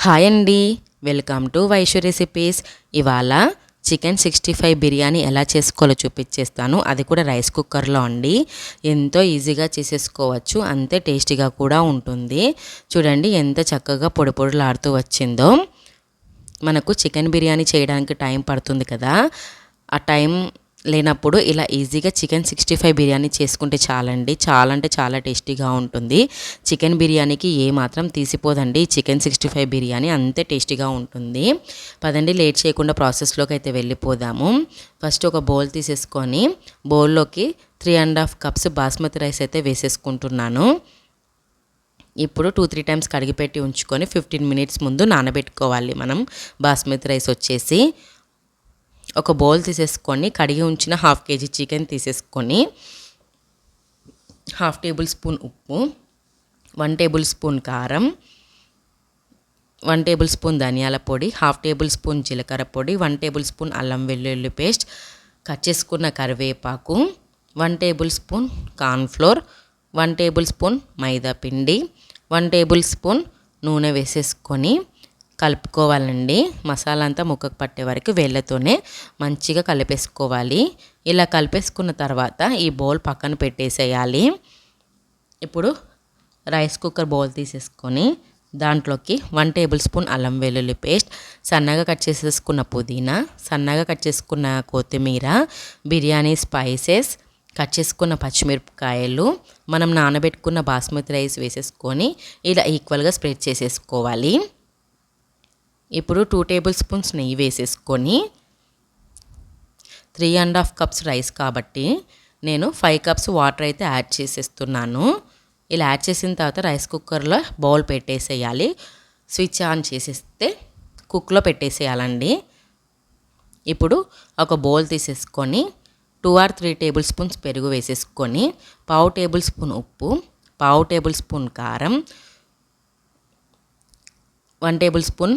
Hi అండి. Welcome to Vaishwa recipes. ఇవాళ chicken sixty five biryani ఎలా చేసుకోవాలో చూపించేస్తాను అది కూడా రైస్ కుక్కర్లో అండి. ఎంతో ఈజీగా చేసేసుకోవచ్చు. అంతే టేస్టీగా కూడా ఉంటుంది. చూడండి ఎంత చక్కగా పొడి పొడులాడుతూ వచ్చిందో. మనకు చికెన్ బిర్యానీ చేయడానికి టైం పడుతుంది కదా. ఆ టైం లేనప్పుడు ఇలా ఈజీగా చికెన్ సిక్స్టీ ఫైవ్ బిర్యానీ చేసుకుంటే చాలండి. చాలా అంటే చాలా టేస్టీగా ఉంటుంది. చికెన్ బిర్యానీకి ఏ మాత్రం తీసిపోదండి. చికెన్ సిక్స్టీ ఫైవ్ బిర్యానీ అంతే టేస్టీగా ఉంటుంది. పదండి లేట్ చేయకుండా ప్రాసెస్లోకి అయితే వెళ్ళిపోదాము. ఫస్ట్ ఒక బౌల్ తీసేసుకొని బౌల్లోకి three and half cups basmati rice అయితే వేసేసుకుంటున్నాను. ఇప్పుడు టూ త్రీ టైమ్స్ కడిగిపెట్టి ఉంచుకొని ఫిఫ్టీన్ మినిట్స్ ముందు నానబెట్టుకోవాలి మనం. బాస్మతి రైస్ వచ్చేసి ఒక బౌల్ తీసేసుకొని కడిగి ఉంచిన హాఫ్ కేజీ చికెన్ తీసేసుకొని హాఫ్ టేబుల్ స్పూన్ ఉప్పు వన్ టేబుల్ స్పూన్ కారం వన్ టేబుల్ స్పూన్ ధనియాల పొడి హాఫ్ టేబుల్ స్పూన్ జీలకర్ర పొడి వన్ టేబుల్ స్పూన్ అల్లం వెల్లుల్లి పేస్ట్ కట్ చేసుకున్న కరివేపాకు one tablespoon cornflour one tablespoon maida పిండి వన్ టేబుల్ స్పూన్ నూనె వేసేసుకొని కలుపుకోవాలండి. మసాలా అంతా ముక్కకు పట్టే వరకు వేళ్ళతోనే మంచిగా కలిపేసుకోవాలి. ఇలా కలిపేసుకున్న తర్వాత ఈ బౌల్ పక్కన పెట్టేసేయాలి. ఇప్పుడు రైస్ కుక్కర్ బౌల్ తీసేసుకొని దాంట్లోకి వన్ టేబుల్ స్పూన్ అల్లం వెల్లుల్లి పేస్ట్ సన్నగా కట్ చేసేసుకున్న పుదీనా సన్నగా కట్ చేసుకున్న కొత్తిమీర బిర్యానీ స్పైసెస్ కట్ చేసుకున్న పచ్చిమిరపకాయలు మనం నానబెట్టుకున్న బాస్మతి రైస్ వేసేసుకొని ఇలా ఈక్వల్గా స్ప్రెడ్ చేసేసుకోవాలి. ఇప్పుడు టూ టేబుల్ స్పూన్స్ నెయ్యి వేసేసుకొని three and half cups rice కాబట్టి నేను ఫైవ్ కప్స్ వాటర్ అయితే యాడ్ చేసేస్తున్నాను. ఇలా యాడ్ చేసిన తర్వాత రైస్ కుక్కర్లో బౌల్ పెట్టేసేయాలి. స్విచ్ ఆన్ చేసేస్తే కుక్లో పెట్టేసేయాలండి. ఇప్పుడు ఒక బౌల్ తీసేసుకొని two or three tablespoons పెరుగు వేసేసుకొని పావు టేబుల్ స్పూన్ ఉప్పు పావు టేబుల్ స్పూన్ కారం one tablespoon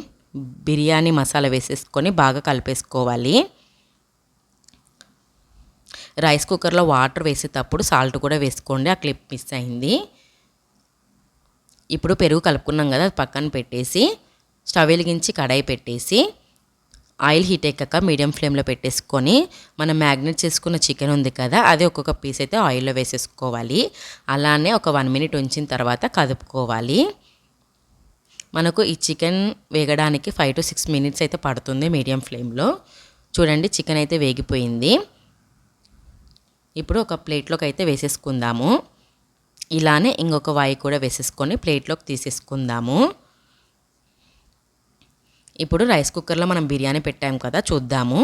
biryani masala వేసేసుకొని బాగా కలిపేసుకోవాలి. రైస్ కుక్కర్లో వాటర్ వేసేటప్పుడు సాల్ట్ కూడా వేసుకోండి ఆ క్లిప్ మిస్ అయింది. ఇప్పుడు పెరుగు కలుపుకున్నాం కదా అది పక్కన పెట్టేసి స్టవ్ వెలిగించి కడాయి పెట్టేసి ఆయిల్ హీట్ ఎక్కక మీడియం ఫ్లేమ్లో పెట్టేసుకొని మనం మ్యాగ్నెట్ చేసుకున్న చికెన్ ఉంది కదా అది ఒక్కొక్క పీస్ అయితే ఆయిల్లో వేసేసుకోవాలి. అలానే ఒక వన్ మినిట్ ఉంచిన తర్వాత కదుపుకోవాలి. మనకు ఈ చికెన్ వేగడానికి ఫైవ్ టు సిక్స్ మినిట్స్ అయితే పడుతుంది మీడియం ఫ్లేమ్లో. చూడండి చికెన్ అయితే వేగిపోయింది. ఇప్పుడు ఒక ప్లేట్లోకి అయితే వేసేసుకుందాము. ఇలానే ఇంకొక వాయి కూడా వేసేసుకొని ప్లేట్లోకి తీసేసుకుందాము. ఇప్పుడు రైస్ కుక్కర్లో మనం బిర్యానీ పెట్టాము కదా చూద్దాము.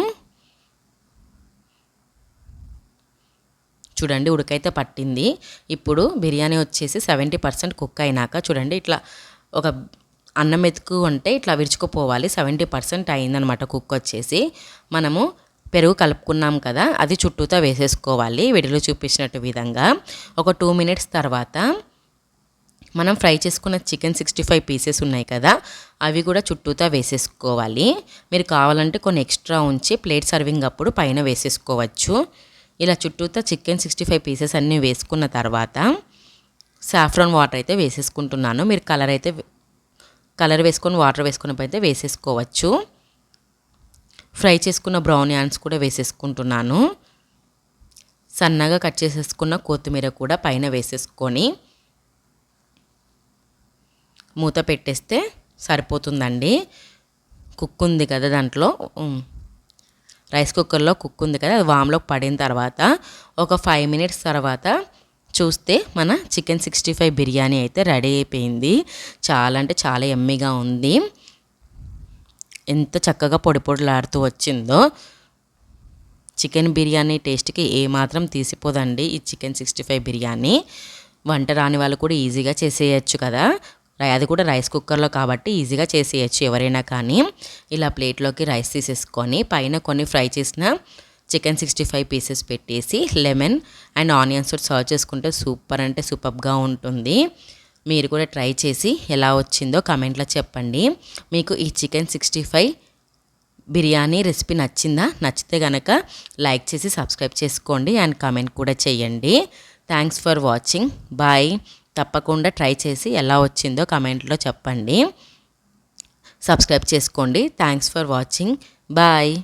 చూడండి ఉడకైతే పట్టింది. ఇప్పుడు బిర్యానీ వచ్చేసి సెవెంటీ పర్సెంట్ కుక్ అయినాక చూడండి ఇట్లా ఒక అన్నం మెతుకు అంటే ఇట్లా విరుచుకుపోవాలి. సెవెంటీ పర్సెంట్ అయిందనమాట కుక్ వచ్చేసి. మనము పెరుగు కలుపుకున్నాం కదా అది చుట్టూతో వేసేసుకోవాలి. విడిలో చూపించినట్టు విధంగా. ఒక టూ మినిట్స్ తర్వాత మనం ఫ్రై చేసుకున్న చికెన్ సిక్స్టీ ఫైవ్ పీసెస్ ఉన్నాయి కదా అవి కూడా చుట్టూతా వేసేసుకోవాలి. మీరు కావాలంటే కొన్ని ఎక్స్ట్రా ఉంచి ప్లేట్ సర్వింగ్ అప్పుడు పైన వేసేసుకోవచ్చు. ఇలా చుట్టూతా చికెన్ సిక్స్టీ ఫైవ్ పీసెస్ అన్నీ వేసుకున్న తర్వాత సాఫ్రాన్ వాటర్ అయితే వేసేసుకుంటున్నాను. మీరు కలర్ అయితే కలర్ వేసుకొని వాటర్ వేసుకుని అయితే వేసేసుకోవచ్చు. ఫ్రై చేసుకున్న బ్రౌన్ యాన్స్ కూడా వేసేసుకుంటున్నాను. సన్నగా కట్ చేసేసుకున్న కొత్తిమీర కూడా పైన వేసేసుకొని మూత పెట్టేస్తే సరిపోతుందండి. కుక్ ఉంది కదా దాంట్లో. రైస్ కుక్కర్లో కుక్ ఉంది కదా అది వామ్లోకి పడిన తర్వాత ఒక ఫైవ్ మినిట్స్ తర్వాత చూస్తే మన చికెన్ సిక్స్టీ ఫైవ్ బిర్యానీ అయితే రెడీ అయిపోయింది. చాలా అంటే చాలా ఎమ్మిగా ఉంది. ఎంత చక్కగా పొడి పొడిలాడుతూ వచ్చిందో. చికెన్ బిర్యానీ టేస్ట్కి ఏమాత్రం తీసిపోదండి ఈ చికెన్ సిక్స్టీ ఫైవ్ బిర్యానీ. వంట రాని వాళ్ళు కూడా ఈజీగా చేసేయచ్చు కదా. అది కూడా రైస్ కుక్కర్లో కాబట్టి ఈజీగా చేసేయచ్చు ఎవరైనా కానీ. ఇలా ప్లేట్లోకి రైస్ తీసేసుకొని పైన కొన్ని ఫ్రై చేసిన చికెన్ సిక్స్టీ ఫైవ్ పీసెస్ పెట్టేసి లెమన్ అండ్ ఆనియన్స్ సర్వ్ చేసుకుంటే సూపర్ అంటే సూపర్గా ఉంటుంది. మీరు కూడా ట్రై చేసి ఎలా వచ్చిందో కమెంట్లో చెప్పండి. మీకు ఈ chicken sixty five biryani recipe నచ్చిందా? నచ్చితే కనుక లైక్ చేసి సబ్స్క్రైబ్ చేసుకోండి అండ్ కమెంట్ కూడా చేయండి. Thanks for watching. బాయ్. తప్పకుండా ట్రై చేసి ఎలా వచ్చిందో కమెంట్లో చెప్పండి. సబ్స్క్రైబ్ చేసుకోండి. Thanks for watching. బాయ్.